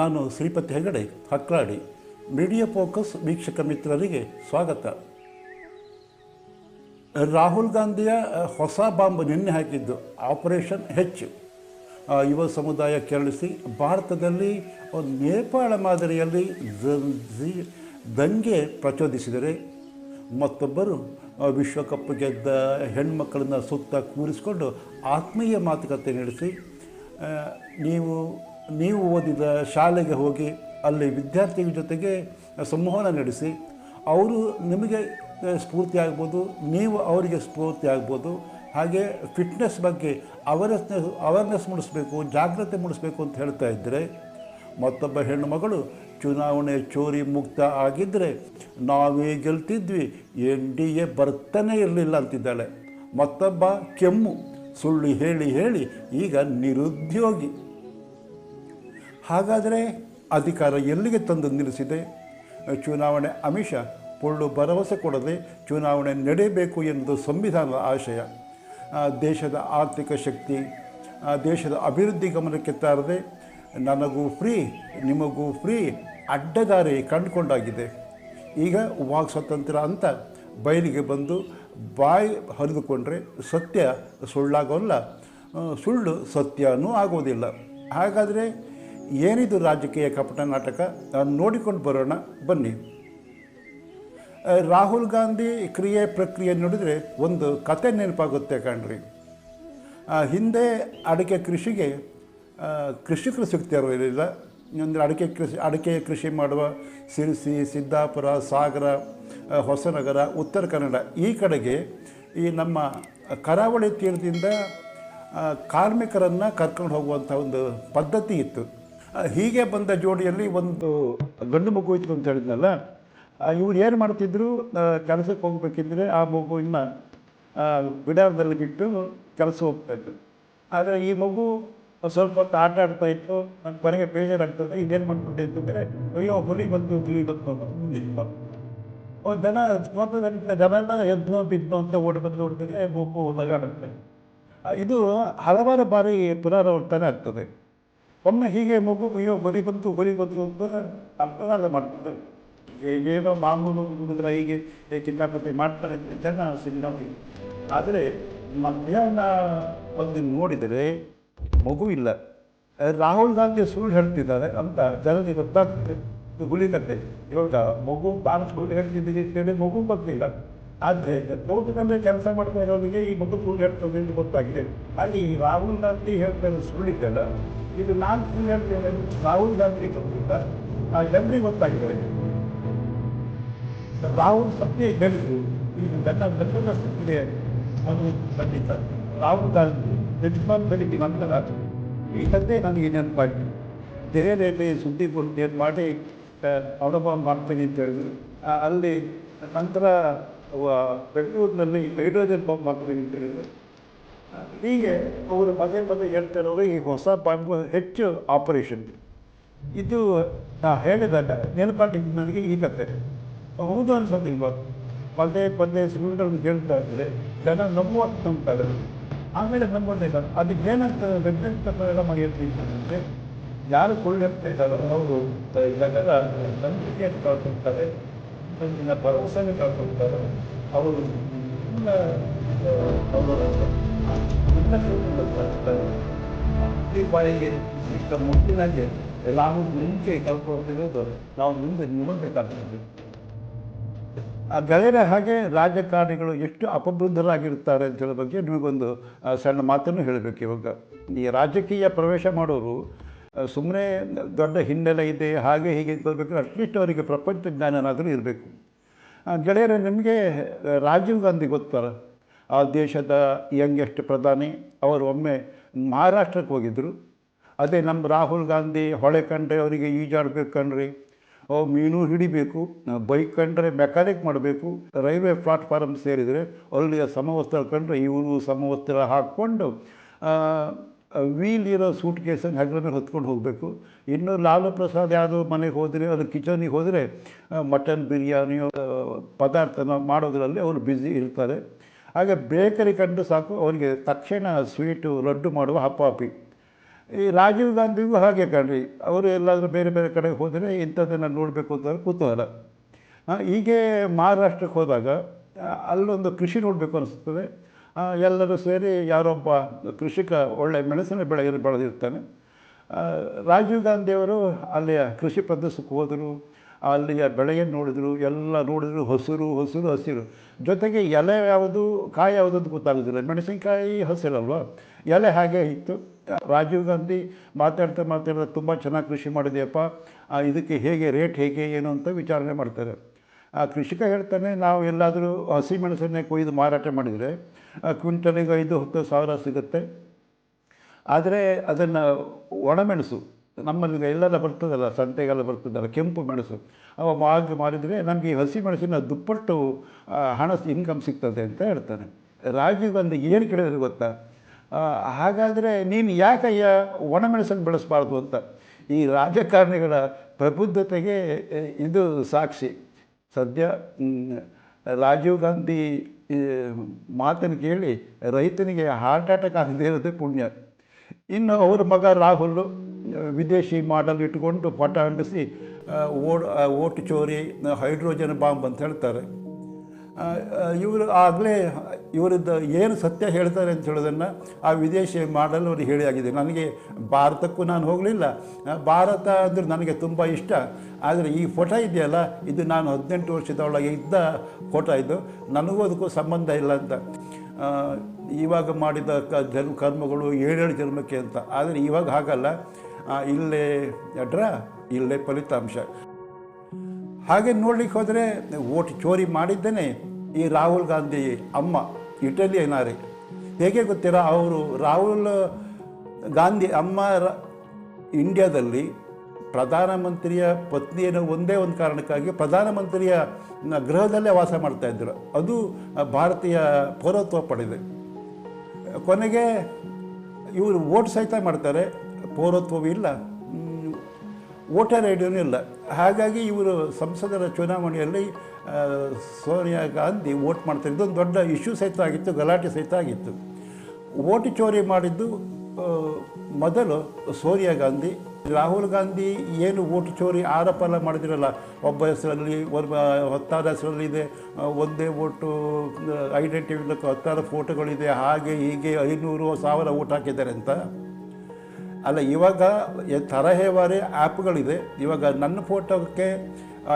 ನಾನು Shripati Hegde Hakladi media focus ವೀಕ್ಷಕ ಮಿತ್ರರಿಗೆ ಸ್ವಾಗತ. ರಾಹುಲ್ ಗಾಂಧಿಯ ಹೊಸ ಬಾಂಬ್ ನಿನ್ನೆ ಹಾಕಿದ್ದು ಆಪರೇಷನ್ ಹೆಚ್ಚು ಯುವ ಸಮುದಾಯ ಕೆರಳಿಸಿ, ಭಾರತದಲ್ಲಿ ನೇಪಾಳ ಮಾದರಿಯಲ್ಲಿ ದಂಗೆ ಪ್ರಚೋದಿಸಿದರೆ ಮತ್ತೊಬ್ಬರು ವಿಶ್ವಕಪ್ ಗೆದ್ದ ಹೆಣ್ಮಕ್ಕಳನ್ನ ಸುತ್ತ ಕೂರಿಸಿಕೊಂಡು ಆತ್ಮೀಯ ಮಾತುಕತೆ ನಡೆಸಿ ನೀವು ನೀವು ಓದಿದ ಶಾಲೆಗೆ ಹೋಗಿ ಅಲ್ಲಿ ವಿದ್ಯಾರ್ಥಿಗಳ ಜೊತೆಗೆ ಸಂವಹನ ನಡೆಸಿ, ಅವರು ನಿಮಗೆ ಸ್ಫೂರ್ತಿ ಆಗ್ಬೋದು, ನೀವು ಅವರಿಗೆ ಸ್ಫೂರ್ತಿ ಆಗ್ಬೋದು, ಹಾಗೆ ಫಿಟ್ನೆಸ್ ಬಗ್ಗೆ ಅವೇರ್ನೆಸ್ ಅವೇರ್ನೆಸ್ ಮೂಡಿಸ್ಬೇಕು, ಜಾಗ್ರತೆ ಮೂಡಿಸ್ಬೇಕು ಅಂತ ಹೇಳ್ತಾ ಇದ್ದರೆ ಮತ್ತೊಬ್ಬ ಹೆಣ್ಣು ಮಗಳು ಚುನಾವಣೆ ಚೋರಿ ಮುಕ್ತ ಆಗಿದ್ದರೆ ನಾವೇ ಗೆಲ್ತಿದ್ವಿ, ಎನ್ ಡಿ ಎ ಬರ್ತಾನೆ ಇರಲಿಲ್ಲ ಅಂತಿದ್ದಾಳೆ. ಮತ್ತೊಬ್ಬ ಕೆಮ್ಮು, ಸುಳ್ಳು ಹೇಳಿ ಹೇಳಿ ಈಗ ನಿರುದ್ಯೋಗಿ. ಹಾಗಾದರೆ ಅಧಿಕಾರ ಎಲ್ಲಿಗೆ ತಂದು ನಿಲ್ಲಿಸಿದೆ? ಚುನಾವಣೆ ಅಮಿಷ ಪೊಳ್ಳು ಭರವಸೆ ಕೊಡದೆ ಚುನಾವಣೆ ನಡೆಯಬೇಕು ಎಂದು ಸಂವಿಧಾನದ ಆಶಯ. ದೇಶದ ಆರ್ಥಿಕ ಶಕ್ತಿ ದೇಶದ ಅಭಿವೃದ್ಧಿ ಗಮನಕ್ಕೆ ತಾರದೆ ನನಗೂ ಫ್ರೀ, ನಿಮಗೂ ಫ್ರೀ ಅಡ್ಡದಾರಿ ಕಂಡುಕೊಂಡಾಗಿದೆ. ಈಗ ವಾಕ್ ಸ್ವಾತಂತ್ರ್ಯ ಅಂತ ಬಯಲಿಗೆ ಬಂದು ಬಾಯಿ ಹರಿದುಕೊಂಡ್ರೆ ಸತ್ಯ ಸುಳ್ಳಾಗೋಲ್ಲ. ಸುಳ್ಳು ಸತ್ಯನೂ ಆಗೋದಿಲ್ಲ. ಹಾಗಾದರೆ ಏನಿದು ರಾಜಕೀಯ ಕಪಟ ನಾಟಕ? ನೋಡಿಕೊಂಡು ಬರೋಣ, ಬನ್ನಿ. ರಾಹುಲ್ ಗಾಂಧಿ ಕ್ರಿಯೆ ಪ್ರಕ್ರಿಯೆ ನೋಡಿದರೆ ಒಂದು ಕತೆ ನೆನಪಾಗುತ್ತೆ ಕಣ್ರಿ. ಹಿಂದೆ ಅಡಿಕೆ ಕೃಷಿಗೆ ಕೃಷಿಕರು ಸಿಗ್ತಾ ಇರಲಿಲ್ಲ ಅಂದರೆ ಅಡಿಕೆ ಕೃಷಿ ಅಡಿಕೆ ಕೃಷಿ ಮಾಡುವ ಸಿರಿಸಿ, ಸಿದ್ದಾಪುರ, ಸಾಗರ ಹೊಸನಗರ, ಉತ್ತರ ಕನ್ನಡ ಈ ಕಡೆಗೆ ಈ ನಮ್ಮ ಕರಾವಳಿ ತೀರದಿಂದ ಕಾರ್ಮಿಕರನ್ನು ಕರ್ಕೊಂಡು ಹೋಗುವಂಥ ಒಂದು ಪದ್ಧತಿ ಇತ್ತು. ಹೀಗೆ ಬಂದ ಜೋಡಿಯಲ್ಲಿ ಒಂದು ಗಂಡು ಮಗು ಇತ್ತು ಅಂತ ಹೇಳಿದ್ನಲ್ಲ ಇವ್ರು ಏನು ಮಾಡ್ತಿದ್ರು ಕೆಲಸಕ್ಕೆ ಹೋಗ್ಬೇಕಿದ್ರೆ ಆ ಮಗುವಿನ ಇನ್ನ ಬಿಡಾರದಲ್ಲಿ ಬಿಟ್ಟು ಕೆಲಸ ಹೋಗ್ತಾ ಇದ್ರು. ಆದರೆ ಈ ಮಗು ಸ್ವಲ್ಪ ಹೊತ್ತು ಆಟ ಆಡ್ತಾ ಇತ್ತು ನನ್ನ ಕೊನೆಗೆ ಬೇಜಾರಾಗ್ತದೆ ಇದೇನು ಮಾಡ್ಬಿಟ್ಟಿತ್ತು ಅಂದರೆ ಅಯ್ಯೋ ಹುಲಿ ಬಂದು ಹುಲಿ ಬಂದು. ಒಂದು ಜನ ಸ್ವಂತ ಜನ ಎದ್ದು ಬಿದ್ದು ಅಂತ ಓಡಿ ಬಂದು ಓಡಿದ್ರೆ ಮಗು ನಗಾಡುತ್ತೆ ಇದು ಹಲವಾರು ಬಾರಿ ಪುನರಾವರ್ತನೆ ಆಗ್ತದೆ. ಒಮ್ಮೆ ಹೀಗೆ ಮಗು, ಅಯ್ಯೋ ಬರಿ ಬಂತು ಬರಿ ಬಂತು ಅಂತ ಅಪರಾಧ ಮಾಡ್ತದೆ ಏ- ಏನೋ ಮಾಮೂಲು ಹೀಗೆ ಕಿತಾಪತಿ ಮಾಡ್ತಾರೆ ಜನ ಸಿನಿಮಾ ಆದರೆ ಮಧ್ಯಾಹ್ನ ಒಂದು ನೋಡಿದರೆ ಮಗು ಇಲ್ಲ. ರಾಹುಲ್ ಗಾಂಧಿ ಸುಳ್ಳು ಹೇಳ್ತಿದ್ದಾರೆ ಅಂತ ಜನರಿಗೆ ಗೊತ್ತಾಗ್ತದೆ. ಹುಲಿ ಕತೆ. ಇವಾಗ ಮಗು ಬಾಳ ಸುಳ್ಳು ಹೇಳ್ತಿದ್ದೀರಿ ಅಂತೇಳಿ ಮಗು ಗೊತ್ತಿಲ್ಲ ಆದರೆ ತೋಟದಲ್ಲೇ ಕೆಲಸ ಮಾಡ್ತಾ ಇರೋರಿಗೆ ಈ ಮಗು ಹೇಳ್ತದೆ ಅಂತ ಗೊತ್ತಾಗಿದೆ. ಅಲ್ಲಿ ರಾಹುಲ್ ಗಾಂಧಿ ಹೇಳ್ತಾರೆ ಸುಳ್ಳಿದ್ದಲ್ಲ, ಇದು ನಾನು ಅಂತ ರಾಹುಲ್ ಗಾಂಧಿ ಗೊತ್ತಿಲ್ಲ ಜನರಿಗೆ ಗೊತ್ತಾಗಿದೆ? ರಾಹುಲ್ ಸತ್ಯ ಹೇಳಿದ್ರು ಈಗ ನನ್ನ ಗಂಡನ ಸತ್ಯ ಅದು ಖಂಡಿತ ರಾಹುಲ್ ಗಾಂಧಿ ಯಜಮಾನ್ ಬೆಳಿಗ್ಗೆ ನಂತರ ಈ ತಂದೆ ನನಗೆ ನೆನಪಾಯ್ತು. ದೆಹಲಿಯಲ್ಲಿ ಸುದ್ದಿ ಕೊಡ್ತೀನಿ ಮಾಡಿ ಅವಡಬ ಮಾಡ್ತೀನಿ ಅಂತ ಹೇಳಿದ್ರು. ಅಲ್ಲಿ ನಂತರ ಬೆಂಗಳೂರಿನಲ್ಲಿ ಹೈಡ್ರೋಜನ್ ಪಂಪ್ ಮಾಡ್ತೀನಿ ಹೀಗೆ ಅವರು ಪದೇ ಪದೇ ಹೇಳ್ತಿರೋರು ಈ ಹೊಸ ಪಂಪ್ ಹೆಚ್ಚು ಆಪರೇಷನ್ ಇದು ನಾ ಹೇಳಿದಾಗ ನೆನಪಾಗಿದ್ದು ನನಗೆ ಈ ಕತೆ. ಹೌದು ಅನ್ಸೋದಿಲ್ವ? ಪದೇ ಪದೇ ಸಿಲಿಂಡರ್ ಹೇಳ್ತಾ ಇದ್ರೆ ಜನ ನಂಬುವಂತ ನಂಬ್ತಾರೆ ಆಮೇಲೆ ನಂಬೋದಿಲ್ಲ ಅದಕ್ಕೆ ಏನಾಗ್ತದೆ? ವೆಬ್ಸೈಟ್ ಪರಿಣಾಮ ಮಾಡಿರ್ತಿದ್ದಾರೆ ಯಾರು ಸುಳ್ಳು ಹೇಳ್ತಾ ಇದ್ದಾರೋ, ಅವರು ಜನರ ನಂಬಿಕೆ ಕಳ್ಕೊಳ್ತಾರೆ ಮುಂದಿನ ಭರವಸೆಯನ್ನು ಕಳ್ಕೊಳ್ತಾರೆ ಅವರು. ಈ ಇಷ್ಟ ಮುಟ್ಟಿನಾಗೆ ನಾವು ಮುಂಚೆ ಕಲ್ತ್ಕೊಳ್ತಿರೋದು ನಾವು ಮುಂದೆ ಆ ಗೆಳೆಯರ ಹಾಗೆ ರಾಜಕಾರಣಿಗಳು ಎಷ್ಟು ಅಪಬೃದ್ಧರಾಗಿರ್ತಾರೆ ಅಂತ ಹೇಳೋ ಬಗ್ಗೆ ನಿಮಗೊಂದು ಸಣ್ಣ ಮಾತನ್ನು ಹೇಳಬೇಕು ಇವಾಗ. ಈ ರಾಜಕೀಯ ಪ್ರವೇಶ ಮಾಡೋರು ಸುಮ್ಮನೆ ದೊಡ್ಡ ಹಿನ್ನೆಲೆ ಇದೆ, ಹಾಗೆ ಹೀಗೆ ಬರಬೇಕು ಅಟ್ಲೀಸ್ಟ್ ಅವರಿಗೆ ಪ್ರಪಂಚ ಜ್ಞಾನನಾದರೂ ಇರಬೇಕು. ಗೆಳೆಯರೆ, ನಿಮಗೆ ರಾಜೀವ್ ಗಾಂಧಿ ಗೊತ್ತಲ್ಲ? ಆ ದೇಶದ ಯಂಗೆಸ್ಟ್ ಪ್ರಧಾನಿ, ಅವರು ಒಮ್ಮೆ ಮಹಾರಾಷ್ಟ್ರಕ್ಕೆ ಹೋಗಿದ್ದರು ಅದೇ ನಮ್ಮ ರಾಹುಲ್ ಗಾಂಧಿ, ಹೊಳೆ ಕಂಡ್ರೆ ಅವರಿಗೆ ಈಜಾಡ್ಬೇಕು ಕಣ್ರಿ. ಮೀನು ಹಿಡಿಬೇಕು, ಬೈಕ್ ಕಂಡ್ರೆ ಮೆಕ್ಯಾನಿಕ್ ಮಾಡಬೇಕು. ರೈಲ್ವೆ ಪ್ಲಾಟ್ಫಾರಮ್ ಸೇರಿದರೆ ಅಲ್ಲಿಯ ಸಮವಸ್ತ್ರ ಕಂಡ್ರೆ ಇವರು ಸಮವಸ್ತ್ರ ಹಾಕ್ಕೊಂಡು ವೀಲ್ ಇರೋ ಸೂಟ್ ಕೇಸನ್ನು ಹೆಗಲ ಮೇಲೆ ಹೊತ್ಕೊಂಡು ಹೋಗಬೇಕು. ಇನ್ನು ಲಾಲು ಪ್ರಸಾದ್ ಯಾದವ್ ಮನೆಗೆ ಹೋದರೆ ಅದು ಕಿಚನಿಗೆ ಹೋದರೆ ಮಟನ್ ಬಿರಿಯಾನಿ ಪದಾರ್ಥನೋ ಮಾಡೋದರಲ್ಲಿ ಅವರು ಬ್ಯುಸಿ ಇರ್ತಾರೆ. ಹಾಗೆ ಬೇಕರಿ ಕಂಡು ಸಾಕು, ಅವರಿಗೆ ತಕ್ಷಣ ಸ್ವೀಟು ಲಡ್ಡು ಮಾಡುವ ಹಪ್ಪಾಪಿ ಈ ರಾಜೀವ್ ಗಾಂಧಿಗೂ ಹಾಗೆ ಕಣ್ರಿ. ಅವರು ಎಲ್ಲಾದರೂ ಬೇರೆ ಬೇರೆ ಕಡೆ ಹೋದರೆ ಇಂಥದ್ದನ್ನು ನೋಡಬೇಕು ಅಂತ ಕುತೂಹಲ ಹೀಗೆ ಮಹಾರಾಷ್ಟ್ರಕ್ಕೆ ಹೋದಾಗ ಅಲ್ಲೊಂದು ಕೃಷಿ ನೋಡಬೇಕು ಅನಿಸ್ತದೆ ಎಲ್ಲರೂ ಸೇರಿ ಯಾರೊಬ್ಬ ಕೃಷಿಕ ಒಳ್ಳೆ ಮೆಣಸಿನ ಬೆಳೆ ಬೆಳೆದಿರ್ತಾನೆ. ರಾಜೀವ್ ಗಾಂಧಿಯವರು ಅಲ್ಲಿಯ ಕೃಷಿ ಪ್ರದೇಶಕ್ಕೆ ಹೋದರು, ಅಲ್ಲಿಯ ಬೆಳೆಯನ್ನು ನೋಡಿದರು, ಎಲ್ಲ ನೋಡಿದರು, ಹಸಿರು ಹಸಿರು ಹಸಿರು. ಜೊತೆಗೆ ಎಲೆ ಯಾವುದು, ಕಾಯಿ ಯಾವುದು ಅಂತ ಗೊತ್ತಾಗೋದಿಲ್ಲ. ಮೆಣಸಿನಕಾಯಿ ಹಸಿರಲ್ವ? ಎಲೆ ಹಾಗೆ ಇತ್ತು. ರಾಜೀವ್ ಗಾಂಧಿ ಮಾತಾಡ್ತಾ ಮಾತಾಡ್ತಾ ತುಂಬ ಚೆನ್ನಾಗಿ ಕೃಷಿ ಮಾಡಿದೆಯಪ್ಪ ಇದಕ್ಕೆ ಹೇಗೆ, ರೇಟ್ ಹೇಗೆ, ಏನು ಅಂತ ವಿಚಾರಣೆ ಮಾಡ್ತಾರೆ. ಆ, ಕೃಷಿಕ ಹೇಳ್ತಾನೆ, ನಾವು ಎಲ್ಲಾದರೂ ಹಸಿ ಮೆಣಸನ್ನೇ ಕೊಯ್ದು ಮಾರಾಟ ಮಾಡಿದರೆ ಕ್ವಿಂಟಲಿಗೆ ಐದು ಹತ್ತು ಸಾವಿರ ಸಿಗುತ್ತೆ. ಆದರೆ ಅದನ್ನು ಒಣಮೆಣಸು ನಮ್ಮಲ್ಲಿ ಎಲ್ಲೆಲ್ಲ ಬರ್ತದಲ್ಲ, ಸಂತೆಗೆಲ್ಲ ಬರ್ತದಲ್ಲ, ಕೆಂಪು ಮೆಣಸು, ಅವ ಮಾಗಿ ಮಾರಿದರೆ ನಮಗೆ ಈ ಹಸಿ ಮೆಣಸಿನ ದುಪ್ಪಟ್ಟು ಹಣ ಇನ್ಕಮ್ ಸಿಗ್ತದೆ ಅಂತ ಹೇಳ್ತಾನೆ. ರಾಜೀವ್ ಗಾಂಧಿ ಏನು ಕೇಳಿದ್ರು ಗೊತ್ತಾ? ಹಾಗಾದರೆ ನೀನು ಯಾಕಯ್ಯ ಒಣಮೆಣಸನ್ನು ಬೆಳೆಸಬಾರ್ದು ಅಂತ? ಈ ರಾಜಕಾರಣಿಗಳ ಪ್ರಬುದ್ಧತೆಗೆ ಇದು ಸಾಕ್ಷಿ. ಸದ್ಯ ರಾಜೀವ್ ಗಾಂಧಿ ಈ, ಮಾತನ್ನು ಕೇಳಿ ರೈತನಿಗೆ ಹಾರ್ಟ್ ಅಟ್ಯಾಕ್ ಆಗದೇ ಇರೋದೇ ಪುಣ್ಯ. ಇನ್ನು ಅವ್ರ ಮಗ ರಾಹುಲ್ ವಿದೇಶಿ ಮಾಡಲ್ ಇಟ್ಕೊಂಡು ಪಟ ಅಂಟಿಸಿ ಓಡ್ ಓಟು ಚೋರಿ ಹೈಡ್ರೋಜನ್ ಬಾಂಬ್ ಅಂತ ಹೇಳ್ತಾರೆ. ಇವರು ಆಗಲೇ ಇವರದ್ದು ಏನು ಸತ್ಯ ಹೇಳ್ತಾರೆ ಅಂತ ಹೇಳೋದನ್ನು ಆ ವಿದೇಶಿ ಮಾಡಲ್ ಅವ್ರಿಗೆ ಹೇಳಿ ಆಗಿದೆ. ನನಗೆ ಭಾರತಕ್ಕೂ ನಾನು ಹೋಗಲಿಲ್ಲ. ಭಾರತ ಅಂದರೆ ನನಗೆ ತುಂಬ ಇಷ್ಟ. ಆದರೆ ಈ ಫೋಟೋ ಇದೆಯಲ್ಲ, ಇದು ನಾನು ಹದಿನೆಂಟು ವರ್ಷದೊಳಗೆ ಇದ್ದ ಫೋಟೋ ಇದು. ನನಗೂ ಅದಕ್ಕೂ ಸಂಬಂಧ ಇಲ್ಲ ಅಂತ. ಇವಾಗ ಮಾಡಿದ ಕ, ಜನ್ಮ, ಕರ್ಮಗಳು ಏಳೇಳು ಜನ್ಮಕ್ಕೆ ಅಂತ. ಆದರೆ ಇವಾಗ ಹಾಗಲ್ಲ. ಇಲ್ಲೇ ಡ್ರಾ ಇಲ್ಲೇ ಫಲಿತಾಂಶ. ಹಾಗೆ ನೋಡ್ಲಿಕ್ಕೆ ಹೋದರೆ, ಓಟ್ ಚೋರಿ ಮಾಡಿದ್ದೇನೆ ಈ ರಾಹುಲ್ ಗಾಂಧಿ ಅಮ್ಮ ಇಟಲಿಯನಾರಿ ಹೇಗೆ ಗೊತ್ತಿರ ಅವರು ರಾಹುಲ್ ಗಾಂಧಿ ಅಮ್ಮ ಇಂಡಿಯಾದಲ್ಲಿ ಪ್ರಧಾನಮಂತ್ರಿಯ ಪತ್ನಿಯನ್ನು ಒಂದೇ ಒಂದು ಕಾರಣಕ್ಕಾಗಿ ಪ್ರಧಾನಮಂತ್ರಿಯ ಗೃಹದಲ್ಲೇ ವಾಸ ಮಾಡ್ತಾ ಇದ್ದರು. ಅದು ಭಾರತೀಯ ಪೌರತ್ವ ಪಡೆದಿದೆ ಕೊನೆಗೆ ಇವರು ವೋಟ್ ಸಹಿತ ಮಾಡ್ತಾರೆ. ಪೌರತ್ವವೂ ಇಲ್ಲ. ವೋಟರ್ ಐ ಡಿನೂ ಇಲ್ಲ. ಹಾಗಾಗಿ ಇವರು ಸಂಸದರ ಚುನಾವಣೆಯಲ್ಲಿ ಸೋನಿಯಾ ಗಾಂಧಿ ವೋಟ್ ಮಾಡ್ತಾರೆ. ಇದೊಂದು ದೊಡ್ಡ ಇಶ್ಯೂ ಸಹಿತ ಆಗಿತ್ತು, ಗಲಾಟೆ ಸಹಿತ ಆಗಿತ್ತು. ವೋಟ್ ಚೋರಿ ಮಾಡಿದ್ದು ಮೊದಲು ಸೋನಿಯಾ ಗಾಂಧಿ ರಾಹುಲ್ ಗಾಂಧಿ ಏನು ಓಟು ಚೋರಿ ಆರೋಪ ಎಲ್ಲ ಮಾಡಿದಿರಲ್ಲ, ಒಬ್ಬ ಹೆಸರಲ್ಲಿ, ಒಬ್ಬ ಹತ್ತಾರು ಹೆಸರಲ್ಲಿ ಇದೆ ಒಂದೇ ಓಟು ಐಡೆಂಟಿಟಿ ಹತ್ತಾರು ಫೋಟೋಗಳಿದೆ, ಹಾಗೆ ಹೀಗೆ ಐನೂರು ಸಾವಿರ ಓಟ್ ಹಾಕಿದ್ದಾರೆ ಅಂತ. ಅಲ್ಲ, ಇವಾಗ ತರಹೇವಾರಿ ಆ್ಯಪ್ಗಳಿದೆ. ಇವಾಗ ನನ್ನ ಫೋಟೋಕ್ಕೆ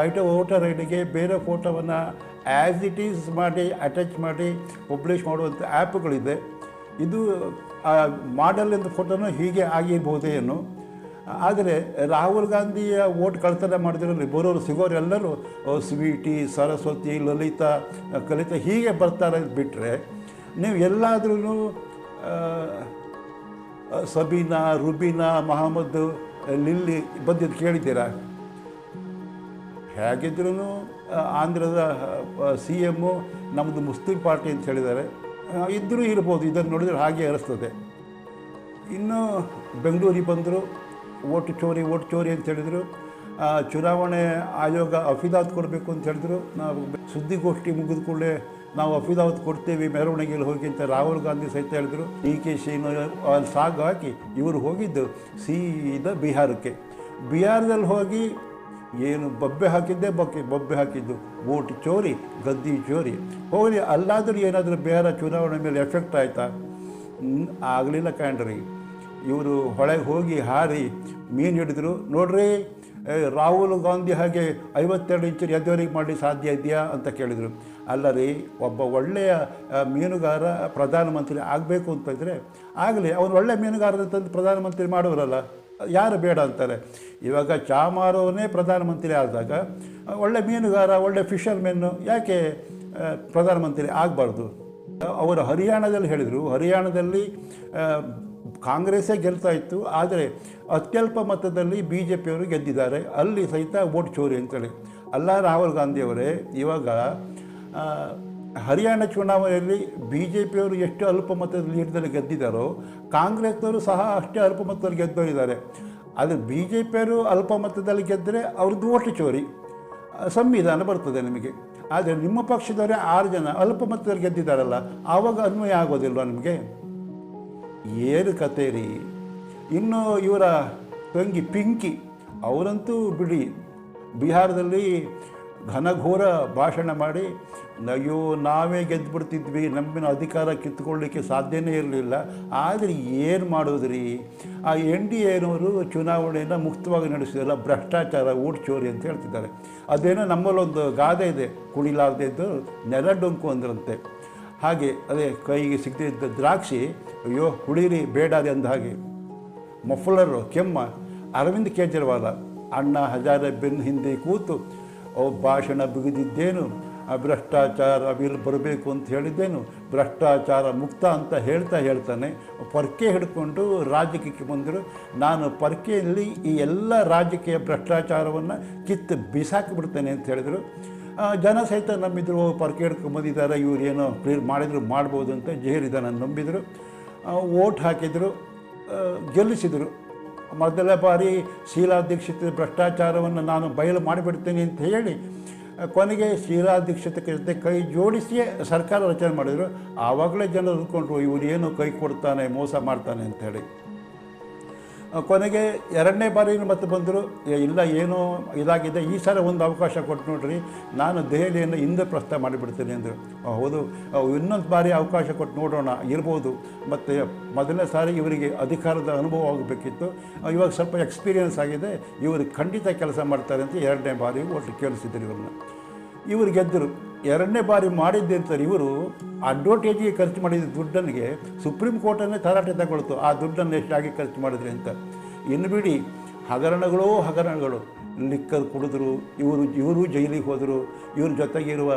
ಐಟ ವೋಟರ್ ಐಡಿಗೆ ಬೇರೆ ಫೋಟೋವನ್ನು ಆ್ಯಸ್ ಇಟ್ ಈಸ್ ಮಾಡಿ ಅಟ್ಯಾಚ್ ಮಾಡಿ ಪಬ್ಲಿಷ್ ಮಾಡುವಂಥ ಆ್ಯಪ್ಗಳಿದೆ. ಇದು ಮಾಡೆಲ್ ಎಂದು ಫೋಟೋನು ಹೀಗೆ ಆಗಿರ್ಬೋದೇ ಏನು ಆದರೆ ರಾಹುಲ್ ಗಾಂಧಿಯ ವೋಟ್ ಕಳ್ತನ ಮಾಡಿದ್ರಲ್ಲಿ ಬರೋರು ಸಿಗೋರೆಲ್ಲರೂ ಸ್ವೀಟಿ, ಸರಸ್ವತಿ, ಲಲಿತಾ, ಕಲಿತಾ ಹೀಗೆ ಬರ್ತಾರೆ ಬಿಟ್ಟರೆ ನೀವು ಎಲ್ಲಾದ್ರೂ ಸಬೀನಾ, ರುಬೀನಾ, ಮಹಮ್ಮದ್, ಲಿಲ್ಲಿ ಬಂದಿದ್ದು ಕೇಳಿದ್ದೀರಾ? ಹೇಗಿದ್ರೂ ಆಂಧ್ರದ ಸಿ ಎಮ್ಮು ನಮ್ಮದು ಮುಸ್ಲಿಂ ಪಾರ್ಟಿ ಅಂತ ಹೇಳಿದ್ದಾರೆ. ಇದ್ದರೂ ಇರ್ಬೋದು, ಇದನ್ನು ನೋಡಿದರೆ ಹಾಗೆ ಅನಿಸ್ತದೆ. ಇನ್ನು ಬೆಂಗಳೂರಿಗೆ ಬಂದರು ಓಟು ಚೋರಿ, ಓಟ್ ಚೋರಿ ಅಂತ ಹೇಳಿದರು. ಚುನಾವಣೆ ಆಯೋಗ ಅಫಿದಾವತ್ ಕೊಡಬೇಕು ಅಂತ ಹೇಳಿದ್ರು. ನಾವು ಸುದ್ದಿಗೋಷ್ಠಿ ಮುಗಿದ ಕೂಡಲೇ ನಾವು ಅಫಿದಾವತ್ ಕೊಡ್ತೇವೆ ಮೆರವಣಿಗೆಯಲ್ಲಿ ಹೋಗಿ ಅಂತ ರಾಹುಲ್ ಗಾಂಧಿ ಸಹಿತ ಹೇಳಿದ್ರು. ಡಿ ಕೆ ಶಿನ ಅಲ್ಲಿ ಸಾಗು ಹಾಕಿ ಇವರು ಹೋಗಿದ್ದು ಸೀದ ಬಿಹಾರಕ್ಕೆ. ಬಿಹಾರದಲ್ಲಿ ಹೋಗಿ ಏನು ಬೊಬ್ಬೆ ಹಾಕಿದ್ದೆ, ಬೊಕ್ಕೆ ಬೊಬ್ಬೆ ಹಾಕಿದ್ದು. ಓಟ್ ಚೋರಿ, ಗದ್ದಿ ಚೋರಿ. ಹೋಗಲಿ, ಅಲ್ಲಾದರೂ ಏನಾದರೂ ಬಿಹಾರ ಚುನಾವಣೆ ಮೇಲೆ ಎಫೆಕ್ಟ್ ಆಯಿತಾ? ಆಗಲಿಲ್ಲ ಕಾಣ್ರಿ ಇವರು ಹೊಳೆಗೆ ಹೋಗಿ ಹಾರಿ ಮೀನು ಹಿಡಿದ್ರು. ನೋಡ್ರಿ ರಾಹುಲ್ ಗಾಂಧಿ ಹಾಗೆ ಐವತ್ತೆರಡು ಇಂಚು ಎದ್ದವರಿಗೆ ಮಾಡಿ ಸಾಧ್ಯ ಇದೆಯಾ ಅಂತ ಕೇಳಿದರು. ಅಲ್ಲ ರೀ ಒಬ್ಬ ಒಳ್ಳೆಯ ಮೀನುಗಾರ ಪ್ರಧಾನಮಂತ್ರಿ ಆಗಬೇಕು ಅಂತ ಇದ್ದರೆ ಆಗಲಿ ಅವನು ಒಳ್ಳೆಯ ಮೀನುಗಾರ ಅಂತಂದು ಪ್ರಧಾನಮಂತ್ರಿ ಮಾಡೋರಲ್ಲ, ಯಾರು ಬೇಡ ಅಂತಾರೆ. ಇವಾಗ ಚಾ ಮಾರೋನೇ ಪ್ರಧಾನಮಂತ್ರಿ ಆದಾಗ, ಒಳ್ಳೆ ಮೀನುಗಾರ, ಒಳ್ಳೆ ಫಿಷರ್ಮೆನ್ನು ಯಾಕೆ ಪ್ರಧಾನಮಂತ್ರಿ ಆಗಬಾರ್ದು? ಅವರು ಹರಿಯಾಣದಲ್ಲಿ ಹೇಳಿದರು. ಹರಿಯಾಣದಲ್ಲಿ ಕಾಂಗ್ರೆಸ್ಸೇ ಗೆಲ್ತಾ ಇತ್ತು, ಆದರೆ ಅತ್ಯಲ್ಪ ಮತದಲ್ಲಿ ಬಿ ಜೆ ಪಿಯವರು ಗೆದ್ದಿದ್ದಾರೆ. ಅಲ್ಲಿ ಸಹಿತ ವೋಟ್ ಚೋರಿ ಅಂತೇಳಿ ಅಲ್ಲ, ರಾಹುಲ್ ಗಾಂಧಿಯವರೇ, ಇವಾಗ ಹರಿಯಾಣ ಚುನಾವಣೆಯಲ್ಲಿ ಬಿ ಜೆ ಪಿಯವರು ಎಷ್ಟು ಅಲ್ಪ ಮತದ ಲೀಡ್ದಲ್ಲಿ ಗೆದ್ದಿದ್ದಾರೋ, ಕಾಂಗ್ರೆಸ್ನವರು ಸಹ ಅಷ್ಟೇ ಅಲ್ಪ ಮತದಲ್ಲಿ ಗೆದ್ದವರಿದ್ದಾರೆ. ಆದರೆ ಬಿ ಜೆ ಪಿಯವರು ಅಲ್ಪ ಮತದಲ್ಲಿ ಗೆದ್ದರೆ ಅವ್ರದ್ದು ಓಟು ಚೋರಿ. ಸಂವಿಧಾನ ಬರ್ತದೆ ನಿಮಗೆ. ಆದರೆ ನಿಮ್ಮ ಪಕ್ಷದವರೇ ಆರು ಜನ ಅಲ್ಪ ಮತದಲ್ಲಿ ಗೆದ್ದಿದ್ದಾರಲ್ಲ, ಆವಾಗ ಅನ್ವಯ ಆಗೋದಿಲ್ವಾ ನಿಮಗೆ? ಏನು ಕತೆ ರೀ ಇನ್ನು ಇವರ ತಂಗಿ ಪಿಂಕಿ, ಅವರಂತೂ ಬಿಡಿ. ಬಿಹಾರದಲ್ಲಿ ಘನಘೋರ ಭಾಷಣ ಮಾಡಿ ಅಯ್ಯೋ ನಾವೇ ಗೆದ್ದುಬಿಡ್ತಿದ್ವಿ ನಮ್ಮಿನ ಅಧಿಕಾರ ಕಿತ್ಕೊಳ್ಳಿಕ್ಕೆ ಸಾಧ್ಯನೇ ಇರಲಿಲ್ಲ. ಆದರೆ ಏನು ಮಾಡೋದ್ರಿ? ಆ ಎನ್ ಡಿ ಎನವರು ಚುನಾವಣೆಯನ್ನು ಮುಕ್ತವಾಗಿ ನಡೆಸಿದಲ್ಲ ಭ್ರಷ್ಟಾಚಾರ ಊಟ ಚೋರಿ ಅಂತ ಹೇಳ್ತಿದ್ದಾರೆ. ಅದೇನೋ ನಮ್ಮಲ್ಲೊಂದು ಗಾದೆ ಇದೆ ಕುಣಿಲಾರದೆ ಇದ್ದು ನೆಲ ಡೊಂಕು ಅಂದ್ರಂತೆ. ಹಾಗೆ, ಅದೇ ಕೈಗೆ ಸಿಗದಿದ್ದ ದ್ರಾಕ್ಷಿ, ಅಯ್ಯೋ ಹುಳಿರಿ ಬೇಡಾದೆ ಅಂದ ಹಾಗೆ. ಮಫ್ಲರು ಕೆಮ್ಮ, ಅರವಿಂದ್ ಕೇಜ್ರಿವಾಲ, ಅಣ್ಣ ಹಜಾರೆ ಬೆನ್ನು ಹಿಂದೆ ಕೂತು, ಅವು ಭಾಷಣ ಬಿಗಿದಿದ್ದೇನು, ಆ ಭ್ರಷ್ಟಾಚಾರ ಅವಿಲ್ ಬರಬೇಕು ಅಂತ ಹೇಳಿದ್ದೇನು, ಭ್ರಷ್ಟಾಚಾರ ಮುಕ್ತ ಅಂತ ಹೇಳ್ತಾ ಹೇಳ್ತಾನೆ. ಪರ್ಕೆ ಹಿಡ್ಕೊಂಡು ರಾಜಕೀಯಕ್ಕೆ ಬಂದರು. ನಾನು ಪರ್ಕೆಯಲ್ಲಿ ಈ ಎಲ್ಲ ರಾಜಕೀಯ ಭ್ರಷ್ಟಾಚಾರವನ್ನು ಕಿತ್ತು ಬಿಸಾಕಿಬಿಡ್ತೇನೆ ಅಂತ ಹೇಳಿದರು. ಜನ ಸಹಿತ ನಂಬಿದ್ರು ಪರ್ಕೇಡ್ ಇವ್ರು ಏನೋ ಪ್ರೇರ್ ಮಾಡಿದ್ರು ಮಾಡ್ಬೋದು ಅಂತ ಜೇರಿದನ ನಂಬಿದರು. ಓಟ್ ಹಾಕಿದರು ಗೆಲ್ಲಿಸಿದರು. ಮೊದಲ ಬಾರಿ ಶೀಲಾ ದೀಕ್ಷಿತ ಭ್ರಷ್ಟಾಚಾರವನ್ನು ನಾನು ಬಯಲು ಮಾಡಿಬಿಡ್ತೇನೆ ಅಂತ ಹೇಳಿ ಕೊನೆಗೆ ಶೀಲಾ ದೀಕ್ಷಿತ ಜೊತೆ ಕೈ ಜೋಡಿಸಿಯೇ ಸರ್ಕಾರ ರಚನೆ ಮಾಡಿದರು. ಆವಾಗಲೇ ಜನರು ಇವ್ರು ಏನು ಕೈ ಕೊಡ್ತಾನೆ ಮೋಸ ಮಾಡ್ತಾನೆ ಅಂತೇಳಿ ಆ, ಕೊನೆಗೆ ಎರಡನೇ ಬಾರಿ ಮತ್ತೆ ಬಂದರು ಇಲ್ಲ, ಏನೋ ಇದಾಗಿದೆ, ಈ ಸಲ ಒಂದು ಅವಕಾಶ ಕೊಟ್ಟು ನೋಡ್ರಿ, ನಾನು ದೆಹಲಿಯನ್ನು ಹಿಂದೆ ಪ್ರಸ್ತಾವ ಮಾಡಿಬಿಡ್ತೇನೆ ಅಂದರು. ಹೌದು ಇನ್ನೊಂದು ಬಾರಿ ಅವಕಾಶ ಕೊಟ್ಟು ನೋಡೋಣ, ಇರ್ಬೋದು. ಮತ್ತು ಮೊದಲನೇ ಸಾರಿ ಇವರಿಗೆ ಅಧಿಕಾರದ ಅನುಭವ ಆಗಬೇಕಿತ್ತು. ಇವಾಗ ಸ್ವಲ್ಪ ಎಕ್ಸ್ಪೀರಿಯನ್ಸ್ ಆಗಿದೆ, ಇವರು ಖಂಡಿತ ಕೆಲಸ ಮಾಡ್ತಾರೆ ಅಂತ ಎರಡನೇ ಬಾರಿ ಒಟ್ಟು ಕೇಳಿಸಿದ್ರು ಇವ್ರನ್ನ. ಇವರು ಗೆದ್ದರು. ಎರಡನೇ ಬಾರಿ ಮಾಡಿದ್ದೆ ಅಂತ ಇವರು ಅಡ್ವರ್ಟೈಜಿಗೆ ಖರ್ಚು ಮಾಡಿದ ದುಡ್ಡನಿಗೆ ಸುಪ್ರೀಂ ಕೋರ್ಟನ್ನೇ ತರಾಟೆ ತಗೊಳ್ತು. ಆ ದುಡ್ಡನ್ನು ಎಷ್ಟಾಗಿ ಖರ್ಚು ಮಾಡಿದ್ರಿ ಅಂತ. ಇನ್ನು ಬಿಡಿ, ಹಗರಣಗಳೋ ಹಗರಣಗಳು. ಲಿಕ್ಕರ್ ಕುಡಿದ್ರು, ಇವರು ಇವರು ಜೈಲಿಗೆ ಹೋದರು, ಇವ್ರ ಜೊತೆಗಿರುವ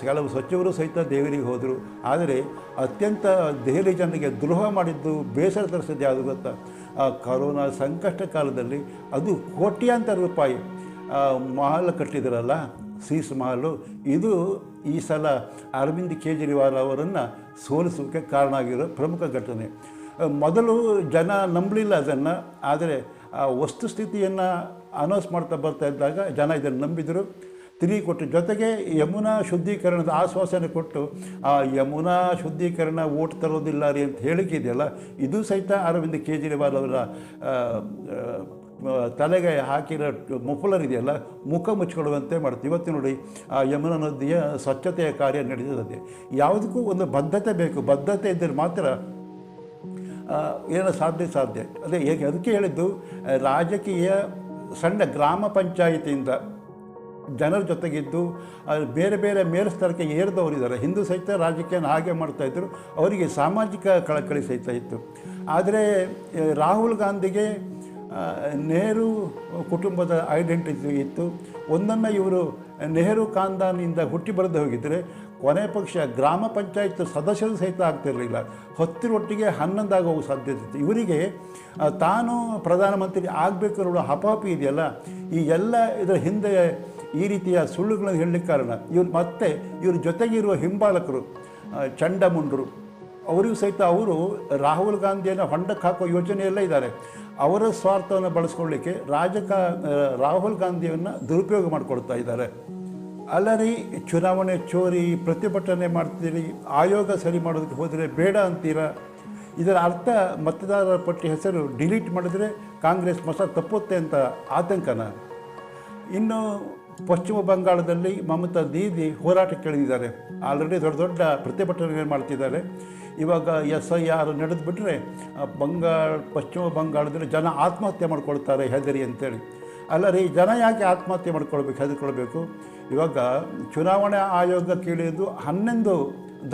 ಕೆಲವು ಸಚಿವರು ಸಹಿತ ದೆಹಲಿಗೆ ಹೋದರು. ಆದರೆ ಅತ್ಯಂತ ದೆಹಲಿ ಜನರಿಗೆ ದ್ರೋಹ ಮಾಡಿದ್ದು ಬೇಸರ ತರಿಸಿದ್ದು ಯಾವುದು ಗೊತ್ತಾ? ಆ, ಕರೋನಾ ಸಂಕಷ್ಟ ಕಾಲದಲ್ಲಿ ಅದು ಕೋಟ್ಯಾಂತರ ರೂಪಾಯಿ. ಮಹಲ್ ಕಟ್ಟಿದ್ರಲ್ಲ, ಸೀಸ್ ಮಹಲು. ಇದು ಈ ಸಲ ಅರವಿಂದ್ ಕೇಜ್ರಿವಾಲ್ ಅವರನ್ನು ಸೋಲಿಸೋಕ್ಕೆ ಕಾರಣ ಆಗಿರೋ ಪ್ರಮುಖ ಘಟನೆ. ಮೊದಲು ಜನ ನಂಬಲಿಲ್ಲ ಅದನ್ನು, ಆದರೆ ಆ ವಸ್ತುಸ್ಥಿತಿಯನ್ನು ಅನೌನ್ಸ್ ಮಾಡ್ತಾ ಬರ್ತಾ ಇದ್ದಾಗ ಜನ ಇದನ್ನು ನಂಬಿದರು. ತಿರುಗಿ ಕೊಟ್ಟು ಜೊತೆಗೆ ಯಮುನಾ ಶುದ್ಧೀಕರಣದ ಆಶ್ವಾಸನೆ ಕೊಟ್ಟು, ಆ ಯಮುನಾ ಶುದ್ಧೀಕರಣ ಓಟ್ ತರೋದಿಲ್ಲ ರೀ ಅಂತ ಹೇಳಿಕೆ ಇದೆಯಲ್ಲ, ಇದು ಸಹಿತ ಅರವಿಂದ್ ಕೇಜ್ರಿವಾಲ್ ಅವರ ತಲೆಗೆ ಹಾಕಿರೋ ಮುಫಲರ್ ಇದೆಯಲ್ಲ, ಮುಖ ಮುಚ್ಚಿಕೊಳ್ಳುವಂತೆ ಮಾಡುತ್ತೆ ಇವತ್ತು ನೋಡಿ, ಆ ಯಮುನಾ ನದಿಯ ಸ್ವಚ್ಛತೆಯ ಕಾರ್ಯ ನಡೆದಿದೆ. ಯಾವುದಕ್ಕೂ ಒಂದು ಬದ್ಧತೆ ಬೇಕು. ಬದ್ಧತೆ ಇದ್ದರೆ ಮಾತ್ರ ಏನೋ ಸಾಧ್ಯ ಸಾಧ್ಯ. ಅದೇ ಹೇಗೆ ಅದಕ್ಕೆ ಹೇಳಿದ್ದು, ರಾಜಕೀಯ ಸಣ್ಣ ಗ್ರಾಮ ಪಂಚಾಯಿತಿಯಿಂದ ಜನರ ಜೊತೆಗಿದ್ದು ಬೇರೆ ಬೇರೆ ಮೇಲ್ಸ್ತರಕ್ಕೆ ಏರಿದವರಿದ್ದಾರೆ ಹಿಂದೂ ಸಹಿತ ರಾಜಕೀಯನ ಹಾಗೆ ಮಾಡ್ತಾಯಿದ್ರು ಅವರಿಗೆ ಸಾಮಾಜಿಕ ಕಳಕಳಿ ಸಹಿತ ಇತ್ತು. ಆದರೆ ರಾಹುಲ್ ಗಾಂಧಿಗೆ ನೆಹರು ಕುಟುಂಬದ ಐಡೆಂಟಿಟಿ ಇತ್ತು. ಒಂದೊಮ್ಮೆ ಇವರು ನೆಹರು ಖಾನ್ದಾನಿಂದ ಹುಟ್ಟಿ ಬರೆದು ಹೋಗಿದ್ದರೆ ಕೊನೆ ಪಕ್ಷ ಗ್ರಾಮ ಪಂಚಾಯತ್ ಸದಸ್ಯರು ಸಹಿತ ಆಗ್ತಿರಲಿಲ್ಲ. ಹತ್ತಿರೊಟ್ಟಿಗೆ ಹನ್ನೊಂದಾಗ ಹೋಗೋ ಸಾಧ್ಯತೆ ಇತ್ತು. ಇವರಿಗೆ ತಾನು ಪ್ರಧಾನಮಂತ್ರಿ ಆಗಬೇಕು ಹಪಾಪಿ ಇದೆಯಲ್ಲ, ಈ ಎಲ್ಲ ಇದರ ಹಿಂದೆ ಈ ರೀತಿಯ ಸುಳ್ಳುಗಳನ್ನು ಹೇಳಲಿಕ್ಕೆ ಕಾರಣ. ಇವ್ರು ಮತ್ತೆ ಇವ್ರ ಜೊತೆಗಿರುವ ಹಿಂಬಾಲಕರು ಚಂಡಮುಂಡರು ಅವರಿಗೂ ಸಹಿತ ಅವರು ರಾಹುಲ್ ಗಾಂಧಿಯನ್ನು ಹೊಂಡಕ್ಕೆ ಹಾಕೋ ಯೋಚನೆಯಲ್ಲೇ ಇದ್ದಾರೆ. ಅವರ ಸ್ವಾರ್ಥವನ್ನು ಬಳಸ್ಕೊಳ್ಳಿಕ್ಕೆ ರಾಜಕ ರಾಹುಲ್ ಗಾಂಧಿಯನ್ನು ದುರುಪಯೋಗ ಮಾಡಿಕೊಳ್ತಾ ಇದ್ದಾರೆ. ಅಲ್ಲರಿ, ಚುನಾವಣೆ ಚೋರಿ, ಪ್ರತಿಭಟನೆ ಮಾಡ್ತೀರಿ, ಆಯೋಗ ಸರಿ ಮಾಡೋದಕ್ಕೆ ಹೋದರೆ ಬೇಡ ಅಂತೀರಾ? ಇದರ ಅರ್ಥ ಮತದಾರರ ಪಟ್ಟಿ ಹೆಸರು ಡಿಲೀಟ್ ಮಾಡಿದರೆ ಕಾಂಗ್ರೆಸ್ ಮಸ ತಪ್ಪುತ್ತೆ ಅಂತ ಆತಂಕನ? ಇನ್ನು ಪಶ್ಚಿಮ ಬಂಗಾಳದಲ್ಲಿ ಮಮತಾ ದೀದಿ ಹೋರಾಟ ಕೇಳಿದ್ದಾರೆ. ಆಲ್ರೆಡಿ ದೊಡ್ಡ ದೊಡ್ಡ ಪ್ರತಿಭಟನೆ ಮಾಡ್ತಿದ್ದಾರೆ. ಇವಾಗ ಎಸ್ ಐ ಆರ್ ನಡೆದು ಬಿಟ್ಟರೆ ಬಂಗಾಳ, ಪಶ್ಚಿಮ ಬಂಗಾಳದಲ್ಲಿ ಜನ ಆತ್ಮಹತ್ಯೆ ಮಾಡ್ಕೊಳ್ತಾರೆ ಹೆದರಿ ಅಂತೇಳಿ. ಅಲ್ಲ ರೀ ಜನ ಯಾಕೆ ಆತ್ಮಹತ್ಯೆ ಮಾಡ್ಕೊಳ್ಬೇಕು, ಹೆದರ್ಕೊಳ್ಬೇಕು? ಇವಾಗ ಚುನಾವಣಾ ಆಯೋಗ ಕೇಳಿದ್ದು ಹನ್ನೊಂದು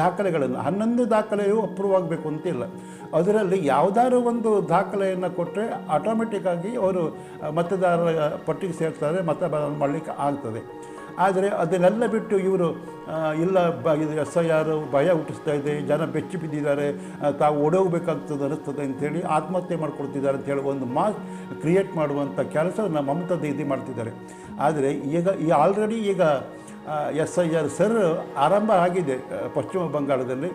ದಾಖಲೆಗಳನ್ನು, ಹನ್ನೊಂದು ದಾಖಲೆಯು ಅಪ್ರೂವ್ ಆಗಬೇಕು ಅಂತಿಲ್ಲ ಅದರಲ್ಲಿ ಯಾವುದಾದ್ರು ಒಂದು ದಾಖಲೆಯನ್ನು ಕೊಟ್ಟರೆ ಆಟೋಮೆಟಿಕ್ಕಾಗಿ ಅವರು ಮತದಾರರ ಪಟ್ಟಿಗೆ ಸೇರ್ತಾರೆ, ಮತದಾನ ಮಾಡಲಿಕ್ಕೆ ಆಗ್ತದೆ. ಆದರೆ ಅದನ್ನೆಲ್ಲ ಬಿಟ್ಟು ಇವರು ಇಲ್ಲ, ಬ, ಇದು ಎಸ್ ಐ ಆರ್ ಭಯ ಹುಟ್ಟಿಸ್ತಾ ಇದೆ, ಜನ ಬೆಚ್ಚಿ ಬಿದ್ದಿದ್ದಾರೆ ತಾವು ಓಡೋಗಬೇಕಾಗ್ತದೆ ಅನ್ನಿಸ್ತದೆ ಅಂಥೇಳಿ ಆತ್ಮಹತ್ಯೆ ಮಾಡ್ಕೊಳ್ತಿದ್ದಾರೆ ಅಂತೇಳಿ ಒಂದು ಮಾಸ್ ಕ್ರಿಯೇಟ್ ಮಾಡುವಂಥ ಕೆಲಸವನ್ನು ಮಮತಾ ದೀದಿ ಮಾಡ್ತಿದ್ದಾರೆ. ಆದರೆ ಈಗ ಈ ಆಲ್ರೆಡಿ ಈಗ ಎಸ್ ಐ ಆರ್ ಸರ್ ಆರಂಭ ಆಗಿದೆ ಪಶ್ಚಿಮ ಬಂಗಾಳದಲ್ಲಿ.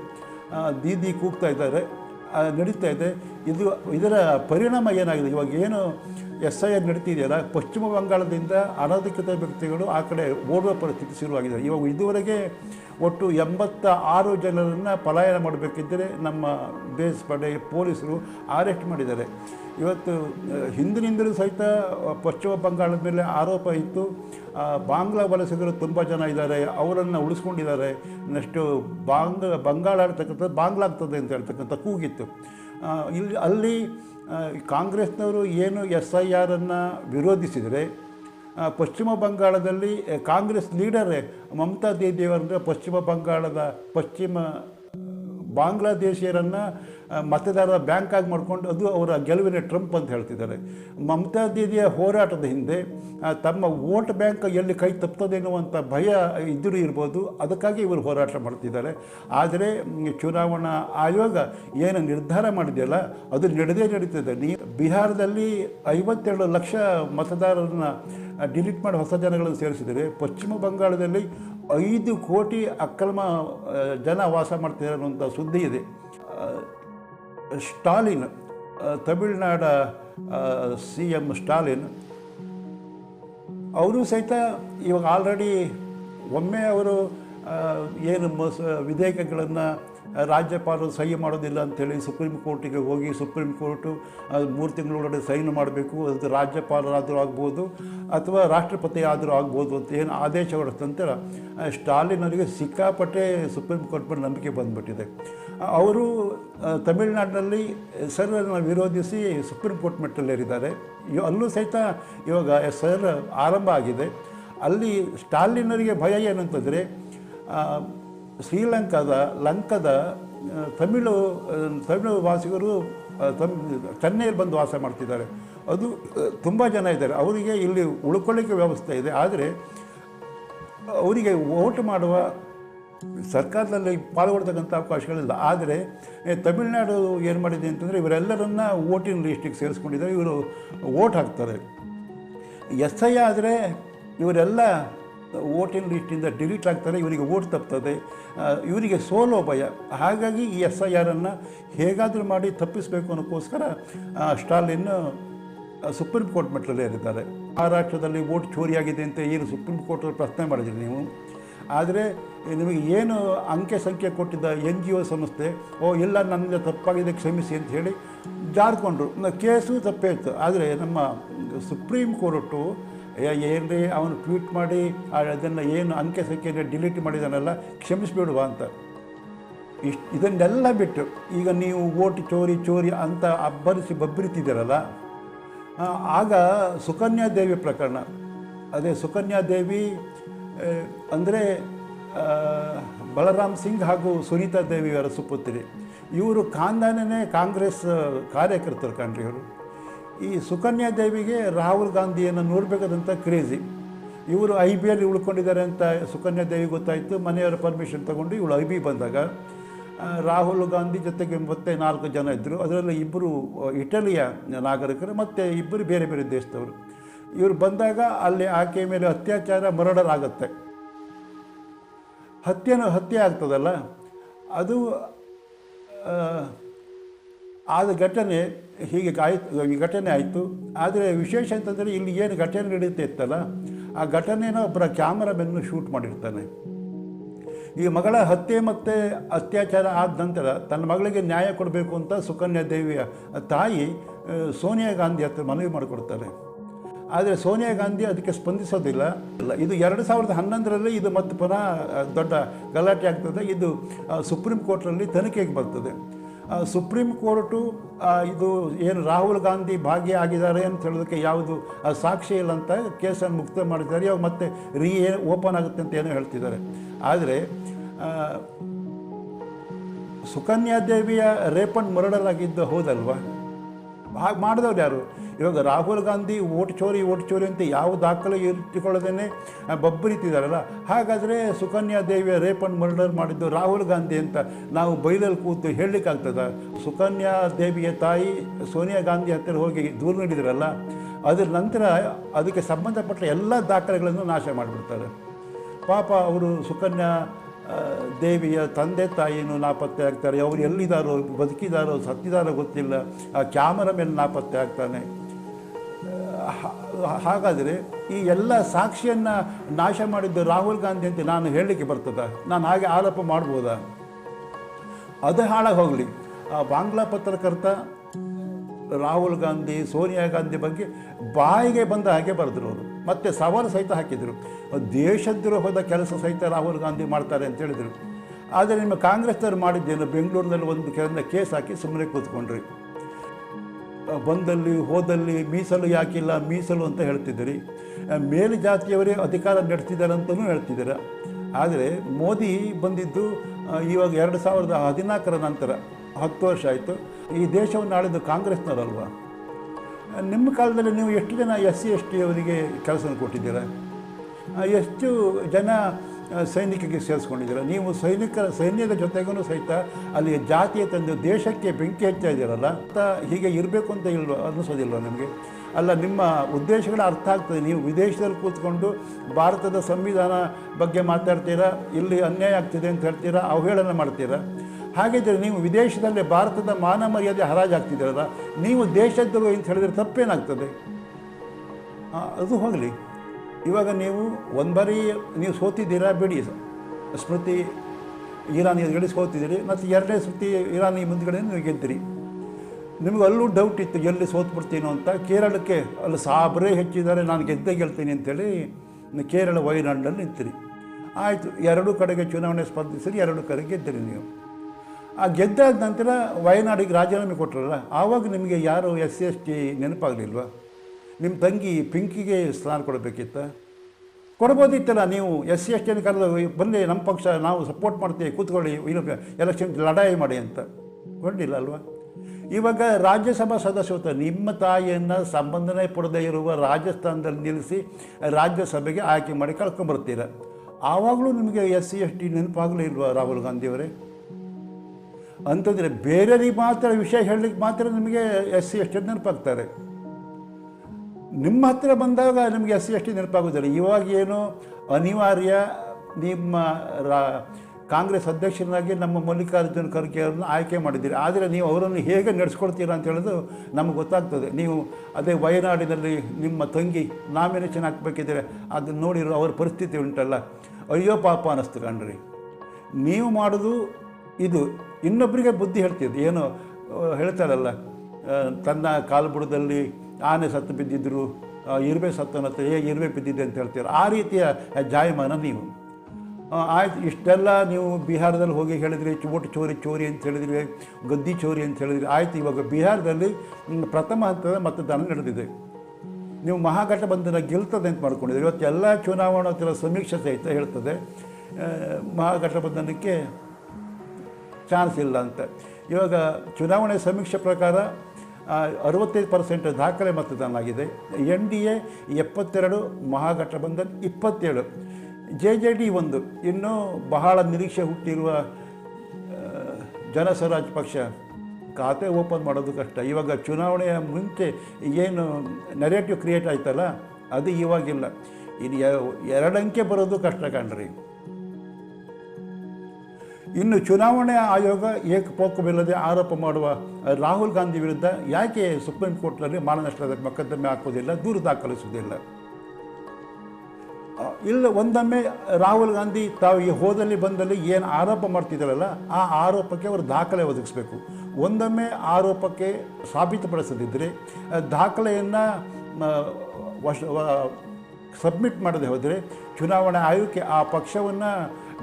ದೀದಿ ಕೂಗ್ತಾ ಇದ್ದಾರೆ ನಡೀತಾ ಇದೆ. ಇದು ಇದರ ಪರಿಣಾಮ ಏನಾಗಿದೆ? ಇವಾಗ ಏನು ಎಸ್ ಐ ಆರ್ ನಡೀತಿದೆಯಲ್ಲ, ಪಶ್ಚಿಮ ಬಂಗಾಳದಿಂದ ಅನಧಿಕೃತ ವ್ಯಕ್ತಿಗಳು ಆ ಕಡೆ ಓಡುವ ಪರಿಸ್ಥಿತಿ ಶುರುವಾಗಿದೆ. ಇವಾಗ ಇದುವರೆಗೆ ಒಟ್ಟು ಎಂಬತ್ತ ಆರು ಜನರನ್ನು ಪಲಾಯನ ಮಾಡಬೇಕಿದ್ದರೆ ನಮ್ಮ ಬೇಸ್ ಪಡೆ ಪೊಲೀಸರು ಅರೆಸ್ಟ್ ಮಾಡಿದ್ದಾರೆ. ಇವತ್ತು ಹಿಂದಿನಿಂದಲೂ ಸಹಿತ ಪಶ್ಚಿಮ ಬಂಗಾಳದ ಮೇಲೆ ಆರೋಪ ಇತ್ತು. ಬಾಂಗ್ಲಾ ವಲಸಿಗರು ತುಂಬ ಜನ ಇದ್ದಾರೆ, ಅವರನ್ನು ಉಳಿಸ್ಕೊಂಡಿದ್ದಾರೆ. ನೆಕ್ಸ್ಟು ಬಾಂಗ್ಲ ಬಂಗಾಳ ಆಡ್ತಕ್ಕಂಥದ್ದು ಬಾಂಗ್ಲಾ ಆಗ್ತದೆ ಅಂತ ಹೇಳ್ತಕ್ಕಂಥ ಕೂಗಿತ್ತು. ಇಲ್ಲಿ, ಅಲ್ಲಿ ಕಾಂಗ್ರೆಸ್ನವರು ಏನು ಎಸ್ ಐ ಆರನ್ನು ವಿರೋಧಿಸಿದರೆ ಪಶ್ಚಿಮ ಬಂಗಾಳದಲ್ಲಿ ಕಾಂಗ್ರೆಸ್ ಲೀಡರೇ ಮಮತಾ ದೇವಿಯವರಂದರೆ ಪಶ್ಚಿಮ ಬಂಗಾಳದ ಪಶ್ಚಿಮ ಬಾಂಗ್ಲಾದೇಶಿಯರನ್ನು ಮತದಾರರ ಬ್ಯಾಂಕ್ ಆಗಿ ಮಾಡ್ಕೊಂಡು ಅದು ಅವರ ಗೆಲುವಿನ ಟ್ರಂಪ್ ಅಂತ ಹೇಳ್ತಿದ್ದಾರೆ. ಮಮತಾ ದೀದಿಯ ಹೋರಾಟದ ಹಿಂದೆ ತಮ್ಮ ವೋಟ್ ಬ್ಯಾಂಕ್ ಎಲ್ಲಿ ಕೈ ತಪ್ತದೆ ಅನ್ನುವಂಥ ಭಯ ಇದ್ದರೂ ಇರ್ಬೋದು, ಅದಕ್ಕಾಗಿ ಇವರು ಹೋರಾಟ ಮಾಡ್ತಿದ್ದಾರೆ. ಆದರೆ ಚುನಾವಣಾ ಆಯೋಗ ಏನು ನಿರ್ಧಾರ ಮಾಡಿದೆಯಲ್ಲ, ಅದು ನಡೆದೇ ನಡೀತದೆ. ನೀ, ಬಿಹಾರದಲ್ಲಿ ಐವತ್ತೆರಡು ಲಕ್ಷ ಮತದಾರರನ್ನು ಡಿಲೀಟ್ ಮಾಡಿ ಹೊಸ ಜನಗಳನ್ನು ಸೇರಿಸಿದರೆ ಪಶ್ಚಿಮ ಬಂಗಾಳದಲ್ಲಿ ಐದು ಕೋಟಿ ಅಕ್ರಮ ಜನ ವಾಸ ಮಾಡ್ತಿದ್ದಾರೆ ಅನ್ನುವಂಥ ಸುದ್ದಿ ಇದೆ. ಸ್ಟಾಲಿನ್ ತಮಿಳುನಾಡ ಸಿ ಎಂ ಸ್ಟಾಲಿನ್ ಅವರು ಸಹಿತ ಇವಾಗ ಆಲ್ರೆಡಿ ಒಮ್ಮೆ ಅವರು ಏನು ಮಸ ವಿಧೇಯಕಗಳನ್ನು ರಾಜ್ಯಪಾಲರು ಸಹಿ ಮಾಡೋದಿಲ್ಲ ಅಂತೇಳಿ ಸುಪ್ರೀಂ ಕೋರ್ಟಿಗೆ ಹೋಗಿ ಸುಪ್ರೀಂ ಕೋರ್ಟು ಮೂರು ತಿಂಗಳೊಳಗಡೆ ಸೈನ್ ಮಾಡಬೇಕು ಅದು ರಾಜ್ಯಪಾಲರಾದರೂ ಆಗ್ಬೋದು ಅಥವಾ ರಾಷ್ಟ್ರಪತಿ ಆದರೂ ಆಗ್ಬೋದು ಅಂತ ಏನು ಆದೇಶ ಹೊರಡುತ್ತೆ ಸ್ಟಾಲಿನ್ ಅವರಿಗೆ ಸಿಕ್ಕಾಪಟ್ಟೆ ಸುಪ್ರೀಂ ಕೋರ್ಟ್ ಮೇಲೆ ನಂಬಿಕೆ ಬಂದುಬಿಟ್ಟಿದೆ. ಅವರು ತಮಿಳುನಾಡಿನಲ್ಲಿ ಸರ್ನ ವಿರೋಧಿಸಿ ಸುಪ್ರೀಂ ಕೋರ್ಟ್ ಮಟ್ಟಲ್ಲೇರಿದ್ದಾರೆ ಅಲ್ಲೂ ಸಹಿತ ಇವಾಗ ಸರ್ ಆರಂಭ ಆಗಿದೆ. ಅಲ್ಲಿ ಸ್ಟಾಲಿನರಿಗೆ ಭಯ ಏನಂತಂದರೆ ಶ್ರೀಲಂಕಾದ, ಲಂಕಾದ ತಮಿಳು ತಮಿಳು ವಾಸಿಗರು ತಮ್, ಚೆನ್ನೈಯಲ್ಲಿ ಬಂದು ವಾಸ ಮಾಡ್ತಿದ್ದಾರೆ. ಅದು ತುಂಬ ಜನ ಇದ್ದಾರೆ. ಅವರಿಗೆ ಇಲ್ಲಿ ಉಳ್ಕೊಳ್ಳಿಕ್ಕೆ ವ್ಯವಸ್ಥೆ ಇದೆ. ಆದರೆ, ಅವರಿಗೆ ವೋಟ್ ಮಾಡುವ ಸರ್ಕಾರದಲ್ಲಿ ಪಾಲ್ಗೊಳ್ತಕ್ಕಂಥ ಅವಕಾಶಗಳಿಲ್ಲ. ಆದರೆ ತಮಿಳುನಾಡು ಏನು ಮಾಡಿದೆ ಅಂತಂದರೆ ಇವರೆಲ್ಲರನ್ನ ವೋಟಿನ ಲಿಸ್ಟಿಗೆ ಸೇರಿಸ್ಕೊಂಡಿದ್ದಾರೆ. ಇವರು ವೋಟ್ ಹಾಕ್ತಾರೆ. ಎಸ್ ಐ ಆದರೆ ಇವರೆಲ್ಲ ವೋಟಿನ ಲಿಸ್ಟಿಂದ ಡಿಲೀಟ್ ಆಗ್ತಾರೆ, ಇವರಿಗೆ ವೋಟ್ ತಪ್ತದೆ. ಇವರಿಗೆ ಸೋಲೋ ಭಯ. ಹಾಗಾಗಿ ಈ ಎಸ್ ಐ ಆರನ್ನು ಹೇಗಾದರೂ ಮಾಡಿ ತಪ್ಪಿಸಬೇಕು ಅನ್ನೋಕ್ಕೋಸ್ಕರ ಸ್ಟಾಲಿನ್ ಸುಪ್ರೀಂ ಕೋರ್ಟ್ ಮೆಟ್ಲಲ್ಲಿ ಇರಿದ್ದಾರೆ. ಮಹಾರಾಷ್ಟ್ರದಲ್ಲಿ ವೋಟ್ ಚೋರಿಯಾಗಿದೆ ಅಂತ ಏನು ಸುಪ್ರೀಂ ಕೋರ್ಟಲ್ಲಿ ಪ್ರಶ್ನೆ ಮಾಡಿದ್ರಿ ನೀವು? ಆದರೆ, ನಿಮಗೆ ಏನು ಅಂಕೆ ಸಂಖ್ಯೆ ಕೊಟ್ಟಿದ್ದ ಎನ್ ಜಿ ಒ ಸಂಸ್ಥೆ? ಓ, ಇಲ್ಲ, ನನ್ನಿಂದ ತಪ್ಪಾಗಿದೆ, ಕ್ಷಮಿಸಿ ಅಂತ ಹೇಳಿ ಜಾರ್ಕೊಂಡ್ರು. ಕೇಸು ತಪ್ಪೇ ಇತ್ತು. ಆದರೆ ನಮ್ಮ ಸುಪ್ರೀಂ ಕೋರ್ಟು ಏನ್ರಿ ಅವನು ಟ್ವೀಟ್ ಮಾಡಿ ಅದನ್ನು ಏನು ಅಂಕೆ ಸಂಖ್ಯೆಯನ್ನು ಡಿಲೀಟ್ ಮಾಡಿದಾನಲ್ಲ, ಕ್ಷಮಿಸಿಬಿಡುವ ಅಂತ. ಇಷ್ಟು, ಇದನ್ನೆಲ್ಲ ಬಿಟ್ಟು, ಈಗ ನೀವು ಓಟ್ ಚೋರಿ ಚೋರಿ ಅಂತ ಅಬ್ಬರಿಸಿ ಬಬ್ಬರಿತಿದ್ದೀರಲ್ಲ ಆಗ ಸುಕನ್ಯಾದೇವಿ ಪ್ರಕರಣ. ಅದೇ ಸುಕನ್ಯಾದೇವಿ ಅಂದರೆ ಬಲರಾಮ್ ಸಿಂಗ್ ಹಾಗೂ ಸುನೀತಾ ದೇವಿಯವರ ಸುಪುತ್ರಿ. ಇವರು ಖಾನ್ದಾನೇ ಕಾಂಗ್ರೆಸ್ ಕಾರ್ಯಕರ್ತರು ಕಣ್ರಿ ಇವರು. ಈ ಸುಕನ್ಯಾ ದೇವಿಗೆ ರಾಹುಲ್ ಗಾಂಧಿಯನ್ನು ನೋಡಬೇಕಾದಂಥ ಕ್ರೇಜಿ. ಇವರು ಐ ಬಿಯಲ್ಲಿ ಉಳ್ಕೊಂಡಿದ್ದಾರೆ ಅಂತ ಸುಕನ್ಯಾ ದೇವಿ ಗೊತ್ತಾಯಿತು. ಮನೆಯವರ ಪರ್ಮಿಷನ್ ತಗೊಂಡು ಇವಳು ಐ ಬಿ ಬಂದಾಗ ರಾಹುಲ್ ಗಾಂಧಿ ಜೊತೆಗೆ ಮತ್ತೆ ನಾಲ್ಕು ಜನ ಇದ್ದರು ಅದರಲ್ಲಿ ಇಬ್ಬರು ಇಟಲಿಯ ನಾಗರಿಕರು, ಮತ್ತು ಇಬ್ಬರು ಬೇರೆ ಬೇರೆ ದೇಶದವರು. ಇವರು ಬಂದಾಗ ಅಲ್ಲಿ ಆಕೆಯ ಮೇಲೆ ಅತ್ಯಾಚಾರ ಮರ್ಡರ್ ಆಗುತ್ತೆ. ಹತ್ಯೆನ ಹತ್ಯೆ ಆಗ್ತದಲ್ಲ? ಅದು ಆದ ಘಟನೆ ಹೀಗೆ ಆಯಿತು ಈ ಘಟನೆ ಆಯಿತು. ಆದರೆ ವಿಶೇಷ ಅಂತಂದರೆ ಇಲ್ಲಿ ಏನು ಘಟನೆ ನಡೀತಾ ಇತ್ತಲ್ಲ, ಆ ಘಟನೆನ ಒಬ್ಬರ ಕ್ಯಾಮರಾಮೆನ್ನು ಶೂಟ್ ಮಾಡಿರ್ತಾನೆ. ಈ ಮಗಳ ಹತ್ಯೆ ಮತ್ತು ಅತ್ಯಾಚಾರ ಆದ ನಂತರ ತನ್ನ ಮಗಳಿಗೆ ನ್ಯಾಯ ಕೊಡಬೇಕು ಅಂತ ಸುಕನ್ಯಾ ದೇವಿಯ ತಾಯಿ ಸೋನಿಯಾ ಗಾಂಧಿ ಹತ್ರ ಮನವಿ ಮಾಡಿಕೊಡ್ತಾರೆ ಆದರೆ ಸೋನಿಯಾ ಗಾಂಧಿ ಅದಕ್ಕೆ ಸ್ಪಂದಿಸೋದಿಲ್ಲ. ಇದು ಎರಡು ಸಾವಿರದ ಹನ್ನೊಂದರಲ್ಲಿ ಇದು ಮತ್ತೆ ಪುನಃ ದೊಡ್ಡ ಗಲಾಟೆ ಆಗ್ತದೆ. ಇದು ಸುಪ್ರೀಂ ಕೋರ್ಟ್ನಲ್ಲಿ ತನಿಖೆಗೆ ಬರ್ತದೆ. ಸುಪ್ರೀಂ ಕೋರ್ಟು ಇದು ಏನು ರಾಹುಲ್ ಗಾಂಧಿ ಭಾಗಿಯಾಗಿದ್ದಾರೆ ಅಂತ ಹೇಳೋದಕ್ಕೆ ಯಾವುದು ಸಾಕ್ಷಿ ಇಲ್ಲ ಅಂತ ಕೇಸನ್ನು ಮುಕ್ತ ಮಾಡಿದ್ದಾರೆ. ಇವಾಗ ಮತ್ತೆ ರೀ ಓಪನ್ ಆಗುತ್ತೆ ಅಂತ ಏನೋ ಹೇಳ್ತಿದ್ದಾರೆ. ಆದರೆ ಸುಕನ್ಯಾದೇವಿಯ ಸುಕನ್ಯಾ ದೇವಿಯ ರೇಪ್ ಅಂಡ್ ಮರ್ಡರ್ ಆಗಿದ್ದು ಹೌದಲ್ವಾ? ಹಾಗೆ ಮಾಡಿದವ್ರು ಯಾರು? ಇವಾಗ ರಾಹುಲ್ ಗಾಂಧಿ ಓಟ್ ಚೋರಿ ಓಟ್ ಚೋರಿ ಅಂತ ಯಾವ ದಾಖಲೆ ಇಟ್ಟುಕೊಳ್ಳೋದೇ ಬಬ್ಬರಿತಿದ್ದಾರಲ್ಲ? ಹಾಗಾದರೆ ಸುಕನ್ಯಾ ದೇವಿಯ ರೇಪ್ ಅಂಡ್ ಮರ್ಡರ್ ಮಾಡಿದ್ದು ರಾಹುಲ್ ಗಾಂಧಿ ಅಂತ ನಾವು ಬೈಲಲ್ಲಿ ಕೂತು ಹೇಳಲಿಕ್ಕಾಗ್ತದ? ಸುಕನ್ಯಾ ದೇವಿಯ ತಾಯಿ ಸೋನಿಯಾ ಗಾಂಧಿ ಹತ್ತಿರ ಹೋಗಿ ದೂರು ನೀಡಿದ್ರಲ್ಲ, ಅದರ ನಂತರ ಅದಕ್ಕೆ ಸಂಬಂಧಪಟ್ಟ ಎಲ್ಲ ದಾಖಲೆಗಳನ್ನು ನಾಶ ಮಾಡಿಬಿಡ್ತಾರೆ. ಪಾಪ ಅವರು ಸುಕನ್ಯಾ ದೇವಿಯ ತಂದೆ ತಾಯಿನೂ ನಾಪತ್ತೆ ಆಗ್ತಾರೆ. ಅವರು ಎಲ್ಲಿದ್ದಾರೋ ಬದುಕಿದಾರೋ, ಸತ್ತಿದಾರೋ ಗೊತ್ತಿಲ್ಲ. ಆ ಕ್ಯಾಮರಾ ಮೇಲೆ ನಾಪತ್ತೆ ಆಗ್ತಾನೆ. ಹಾಗಾದರೆ ಈ ಎಲ್ಲ ಸಾಕ್ಷಿಯನ್ನು ನಾಶ ಮಾಡಿದ್ದು ರಾಹುಲ್ ಗಾಂಧಿ ಅಂತ ನಾನು ಹೇಳಲಿಕ್ಕೆ ಬರ್ತದ. ನಾನು ಹಾಗೆ ಆರೋಪ ಮಾಡ್ಬೋದಾ? ಅದು ಹಾಳಾಗಿ ಹೋಗಲಿ. ಆ ಬಾಂಗ್ಲಾ ಪತ್ರಕರ್ತ ರಾಹುಲ್ ಗಾಂಧಿ, ಸೋನಿಯಾ ಗಾಂಧಿ ಬಗ್ಗೆ ಬಾಯಿಗೆ ಬಂದ ಹಾಗೆ ಬರೆದ್ರು ಅವರು. ಮತ್ತೆ ಸವಾಲು ಸಹಿತ ಹಾಕಿದರು. ದೇಶದ್ರೋಹದ ಕೆಲಸ ಸಹಿತ ರಾಹುಲ್ ಗಾಂಧಿ ಮಾಡ್ತಾರೆ ಅಂತ ಹೇಳಿದರು. ಆದರೆ ನಿಮ್ಮ ಕಾಂಗ್ರೆಸ್ನವ್ರು ಮಾಡಿದ್ದೇನು? ಬೆಂಗಳೂರಿನಲ್ಲಿ ಒಂದು ಕೆಲಸ ಕೇಸ್ ಹಾಕಿ ಸುಮ್ಮನೆ ಕೂತ್ಕೊಂಡ್ರಿ. ಬಂದಲ್ಲಿ, ಹೋದಲ್ಲಿ ಮೀಸಲು ಯಾಕಿಲ್ಲ, ಮೀಸಲು ಅಂತ ಹೇಳ್ತಿದ್ದೀರಿ. ಮೇಲು ಜಾತಿಯವರೇ ಅಧಿಕಾರ ನಡೆಸ್ತಿದ್ದಾರೆ ಅಂತಲೂ ಹೇಳ್ತಿದ್ದೀರ. ಆದರೆ ಮೋದಿ ಬಂದಿದ್ದು ಇವಾಗ ಎರಡು ಸಾವಿರದ ಹದಿನಾಲ್ಕರ ನಂತರ. ಹತ್ತು ವರ್ಷ ಆಯಿತು. ಈ ದೇಶವನ್ನು ಆಳಿದ್ದು ಕಾಂಗ್ರೆಸ್ನವರಲ್ವಾ? ನಿಮ್ಮ ಕಾಲದಲ್ಲಿ ನೀವು ಎಷ್ಟು ಜನ ಎಸ್ ಸಿ, ಎಸ್ ಟಿ ಅವರಿಗೆ ಕೆಲಸ ಕೊಟ್ಟಿದ್ದೀರಾ? ಎಷ್ಟು ಜನ ಸೈನಿಕರಿಗೆ ಸೇರಿಸ್ಕೊಂಡಿದ್ದೀರಾ? ನೀವು ಸೈನಿಕರ, ಸೈನ್ಯದ ಜೊತೆಗೂ ಸಹಿತ ಅಲ್ಲಿ ಜಾತಿಯ ತಂದು ದೇಶಕ್ಕೆ ಬೆಂಕಿ ಹೆಚ್ಚಾಯಿದ್ದೀರಲ್ಲ ಇದ್ದೀರಲ್ಲ, ಅಂತ ಹೀಗೆ ಇರಬೇಕು ಅಂತ ಇಲ್ವ? ಅನ್ನಿಸೋದಿಲ್ಲ ನಿಮಗೆ? ಅಲ್ಲ, ನಿಮ್ಮ ಉದ್ದೇಶಗಳು ಅರ್ಥ ಆಗ್ತದೆ. ನೀವು ವಿದೇಶದಲ್ಲಿ ಕೂತ್ಕೊಂಡು ಭಾರತದ ಸಂವಿಧಾನ ಬಗ್ಗೆ ಮಾತಾಡ್ತೀರಾ? ಇಲ್ಲಿ ಅನ್ಯಾಯ ಆಗ್ತಿದೆ ಅಂತ ಹೇಳ್ತೀರಾ? ಅವಹೇಳನ ಮಾಡ್ತೀರಾ? ಹಾಗಿದ್ದರೆ ನೀವು ವಿದೇಶದಲ್ಲಿ ಭಾರತದ ಮಾನ ಮರ್ಯಾದೆ ಹರಾಜಾಗ್ತಿದ್ದೀರಲ್ಲ ನೀವು ದೇಶದ್ರೋಹಿ ಅಂತ ಹೇಳಿದರೆ ತಪ್ಪೇನಾಗ್ತದೆ? ಅದು ಹೋಗಲಿ. ಇವಾಗ ನೀವು ಒಂದು ಬಾರಿ ನೀವು ಸೋತಿದ್ದೀರಾ, ಬಿಡಿ. ಸ್ಮೃತಿ ಇರಾನಿ ಎದುರುಗಡೆ ಸೋತಿದ್ದೀರಿ, ಮತ್ತು ಎರಡನೇ ಸ್ಮೃತಿ ಇರಾನಿ ಮುಂದ್ಗಡೆ ನೀವು ಗೆದ್ದಿರಿ. ನಿಮಗೆ ಅಲ್ಲೂ ಡೌಟ್ ಇತ್ತು, ಎಲ್ಲಿ ಸೋತ್ಬಿಡ್ತೀನೋ ಅಂತ. ಕೇರಳಕ್ಕೆ ಅಲ್ಲಿ ಸಾಬ್ರೇ ಹೆಚ್ಚಿದ್ದಾರೆ, ನಾನು ಗೆದ್ದೇ ಗೆಲ್ತೀನಿ ಅಂತೇಳಿ ಕೇರಳ ವಯನಾಡಿನಲ್ಲಿ ನಿಂತಿರಿ. ಆಯಿತು, ಎರಡೂ ಕಡೆಗೆ ಚುನಾವಣೆ ಸ್ಪರ್ಧಿಸಿರಿ, ಎರಡು ಕಡೆ ಗೆದ್ದಿರಿ ನೀವು. ಆ ಗೆದ್ದಾದ ನಂತರ ವಯನಾಡಿಗೆ ರಾಜೀನಾಮೆ ಕೊಟ್ಟರಲ್ಲ ಆವಾಗ ನಿಮಗೆ ಯಾರು ಎಸ್ ಸಿ ಎಸ್, ಟಿ ನೆನಪಾಗಲಿಲ್ವಾ? ನಿಮ್ಮ ತಂಗಿ ಪಿಂಕಿಗೆ ಸ್ಥಾನ ಕೊಡಬೇಕಿತ್ತ? ಕೊಡ್ಬೋದಿತ್ತಲ್ಲ ನೀವು ಎಸ್ ಸಿ ಎಸ್ ಟಿಯನ್ನು ಕರೆದು ಬನ್ನಿ ನಮ್ಮ ಪಕ್ಷ, ನಾವು ಸಪೋರ್ಟ್ ಮಾಡ್ತೀವಿ, ಕೂತ್ಕೊಳ್ಳಿ, ಇನ್ನು ಎಲೆಕ್ಷನ್ ಲಡಾಯಿ ಮಾಡಿ ಅಂತ. ಕೊಂಡಿಲ್ಲ ಅಲ್ವಾ? ಇವಾಗ ರಾಜ್ಯಸಭಾ ಸದಸ್ಯತ್ವ ನಿಮ್ಮ ತಾಯಿಯನ್ನು ಸಂಬಂಧನೇ ಪಡೆದೇ ಇರುವ ರಾಜಸ್ಥಾನದಲ್ಲಿ ನಿಲ್ಲಿಸಿ ರಾಜ್ಯಸಭೆಗೆ ಆಯ್ಕೆ ಮಾಡಿ ಕಳ್ಕೊಂಬರ್ತೀರ ಆವಾಗಲೂ ನಿಮಗೆ ಎಸ್ ಸಿ ಎಸ್, ಟಿ ನೆನಪಾಗಲೇ ಇಲ್ವಾ ರಾಹುಲ್ ಗಾಂಧಿಯವರೇ? ಅಂತಂದರೆ ಬೇರೆಯವರಿಗೆ ಮಾತ್ರ ವಿಷಯ ಹೇಳಲಿಕ್ಕೆ ಮಾತ್ರ ನಿಮಗೆ ಎಸ್ ಸಿ ಎಸ್ ಟಿ ನೆನಪಾಗ್ತಾರೆ. ನಿಮ್ಮ ಹತ್ತಿರ ಬಂದಾಗ ನಿಮಗೆ ಎಸ್ ಸಿ ಎಸ್ ಟಿ ನೆನಪಾಗೋದಿಲ್ಲ ಇವಾಗ ಏನು ಅನಿವಾರ್ಯ ನಿಮ್ಮ ರಾ ಕಾಂಗ್ರೆಸ್ ಅಧ್ಯಕ್ಷರನ್ನಾಗಿ ನಮ್ಮ ಮಲ್ಲಿಕಾರ್ಜುನ ಖರ್ಗೆ ಅವರನ್ನು ಆಯ್ಕೆ ಮಾಡಿದ್ದೀರಿ. ಆದರೆ ನೀವು ಅವರನ್ನು ಹೇಗೆ ನಡೆಸ್ಕೊಳ್ತೀರಾ ಅಂತ ಹೇಳೋದು ನಮಗೆ ಗೊತ್ತಾಗ್ತದೆ. ನೀವು ಅದೇ ವಯನಾಡಿನಲ್ಲಿ ನಿಮ್ಮ ತಂಗಿ ನಾಮಿನೇಷನ್ ಹಾಕಬೇಕಿದ್ರೆ ಅದನ್ನು ನೋಡಿರೋ ಅವ್ರ ಪರಿಸ್ಥಿತಿ ಉಂಟಲ್ಲ. ಅಯ್ಯೋ ಪಾಪ ಅನ್ನಿಸ್ತು ಕಣ್ರಿ. ನೀವು ಮಾಡೋದು ಇದು. ಇನ್ನೊಬ್ಬರಿಗೆ ಬುದ್ಧಿ ಹೇಳ್ತಿದ್ದು. ಏನು ಹೇಳ್ತಾರಲ್ಲ ತನ್ನ ಕಾಲ್ಬುಡದಲ್ಲಿ ಆನೆ ಸತ್ತು ಬಿದ್ದಿದ್ರು ಇರುವೆ ಸತ್ತನತ್ತ ಹೇಗೆ ಇರುವೆ ಬಿದ್ದಿದೆ ಅಂತ ಹೇಳ್ತೀರ ಆ ರೀತಿಯ ಜಾಯಮಾನ ನೀವು. ಆಯ್ತು, ಇಷ್ಟೆಲ್ಲ ನೀವು ಬಿಹಾರದಲ್ಲಿ ಹೋಗಿ ಹೇಳಿದ್ರಿ ಚೋಟ್ ಚೋರಿ ಚೋರಿ ಅಂತ ಹೇಳಿದ್ರಿ, ಗದ್ದಿ ಚೋರಿ ಅಂತ ಹೇಳಿದ್ರಿ, ಆಯ್ತು, ಇವಾಗ ಬಿಹಾರದಲ್ಲಿ ಪ್ರಥಮ ಹಂತದ ಮತದಾನ ನಡೆದಿದೆ. ನೀವು ಮಹಾಗಠಬಂಧನ ಗೆಲ್ತದೆ ಅಂತ ಮಾಡ್ಕೊಂಡಿದ್ದೀರಿ. ಇವತ್ತು ಎಲ್ಲ ಚುನಾವಣಾ ಸಮೀಕ್ಷೆ ಸಹಿತ ಹೇಳ್ತದೆ. ಮಹಾಗಠಬಂಧನಕ್ಕೆ ಚಾನ್ಸ್ ಇಲ್ಲ ಅಂತ. ಇವಾಗ ಚುನಾವಣೆ ಸಮೀಕ್ಷೆ ಪ್ರಕಾರ ಅರವತ್ತೈದು ಪರ್ಸೆಂಟ್ ದಾಖಲೆ ಮತದಾನ ಆಗಿದೆ ಎನ್ ಡಿ ಎ ಎಪ್ಪತ್ತೆರಡು ಮಹಾಗಠಬಂಧನ್ ಇಪ್ಪತ್ತೇಳು. ಜೆ ಜೆ ಡಿ ಒಂದು. ಇನ್ನೂ ಬಹಳ ನಿರೀಕ್ಷೆ ಹುಟ್ಟಿರುವ ಜನಸ್ವರಾಜ್ ಪಕ್ಷ ಖಾತೆ ಓಪನ್ ಮಾಡೋದು ಕಷ್ಟ. ಇವಾಗ ಚುನಾವಣೆಯ ಮುಂಚೆ ಏನು ನೆರೇಟಿವ್ ಕ್ರಿಯೇಟ್ ಆಯ್ತಲ್ಲ, ಅದು ಇವಾಗಿಲ್ಲ. ಇನ್ನು ಎರಡಂಕೆ ಬರೋದು ಕಷ್ಟ ಕಾಣ್ರಿ. ಇನ್ನು ಚುನಾವಣೆ ಆಯೋಗ ಏಕಪೋಕವಿಲ್ಲದೆ ಆರೋಪ ಮಾಡುವ ರಾಹುಲ್ ಗಾಂಧಿ ವಿರುದ್ಧ ಯಾಕೆ ಸುಪ್ರೀಂ ಕೋರ್ಟ್ನಲ್ಲಿ ಮಾನನಷ್ಟದ ಮೊಕದ್ದಮೆ ಹಾಕೋದಿಲ್ಲ ದೂರು ದಾಖಲಿಸುವುದಿಲ್ಲ? ಇಲ್ಲ, ಒಂದೊಮ್ಮೆ ರಾಹುಲ್ ಗಾಂಧಿ ತಾವು ಈ ಹೋದಲ್ಲಿ ಬಂದಲ್ಲಿ ಏನು ಆರೋಪ ಮಾಡ್ತಿದ್ದಾರಲ್ಲ, ಆ ಆರೋಪಕ್ಕೆ ಅವರು ದಾಖಲೆ ಒದಗಿಸ್ಬೇಕು. ಒಂದೊಮ್ಮೆ ಆರೋಪಕ್ಕೆ ಸಾಬೀತುಪಡಿಸದಿದ್ದರೆ ದಾಖಲೆಯನ್ನು ವಶ ಸಬ್ಮಿಟ್ ಮಾಡದೆ ಹೋದರೆ ಚುನಾವಣಾ ಆಯೋಗಕ್ಕೆ ಆ ಪಕ್ಷವನ್ನು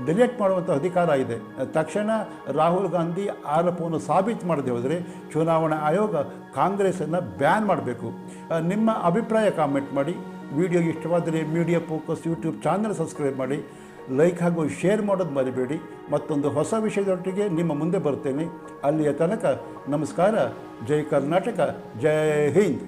ಡಿಲೀಟ್ ಮಾಡುವಂಥ ಅಧಿಕಾರ ಇದೆ. ತಕ್ಷಣ ರಾಹುಲ್ ಗಾಂಧಿ ಆರೋಪವನ್ನು ಸಾಬೀತು ಮಾಡದೆ ಹೋದರೆ ಚುನಾವಣಾ ಆಯೋಗ ಕಾಂಗ್ರೆಸ್ಸನ್ನು ಬ್ಯಾನ್ ಮಾಡಬೇಕು. ನಿಮ್ಮ ಅಭಿಪ್ರಾಯ ಕಾಮೆಂಟ್ ಮಾಡಿ. ವಿಡಿಯೋ ಇಷ್ಟವಾದರೆ media focus YouTube channel subscribe ಮಾಡಿ. ಲೈಕ್ ಹಾಗೂ ಶೇರ್ ಮಾಡೋದು ಮರಿಬೇಡಿ. ಮತ್ತೊಂದು ಹೊಸ ವಿಷಯದೊಟ್ಟಿಗೆ ನಿಮ್ಮ ಮುಂದೆ ಬರ್ತೇನೆ ಅಲ್ಲಿಯ ತನಕ ನಮಸ್ಕಾರ. ಜೈ ಕರ್ನಾಟಕ. ಜೈ ಹಿಂದ್.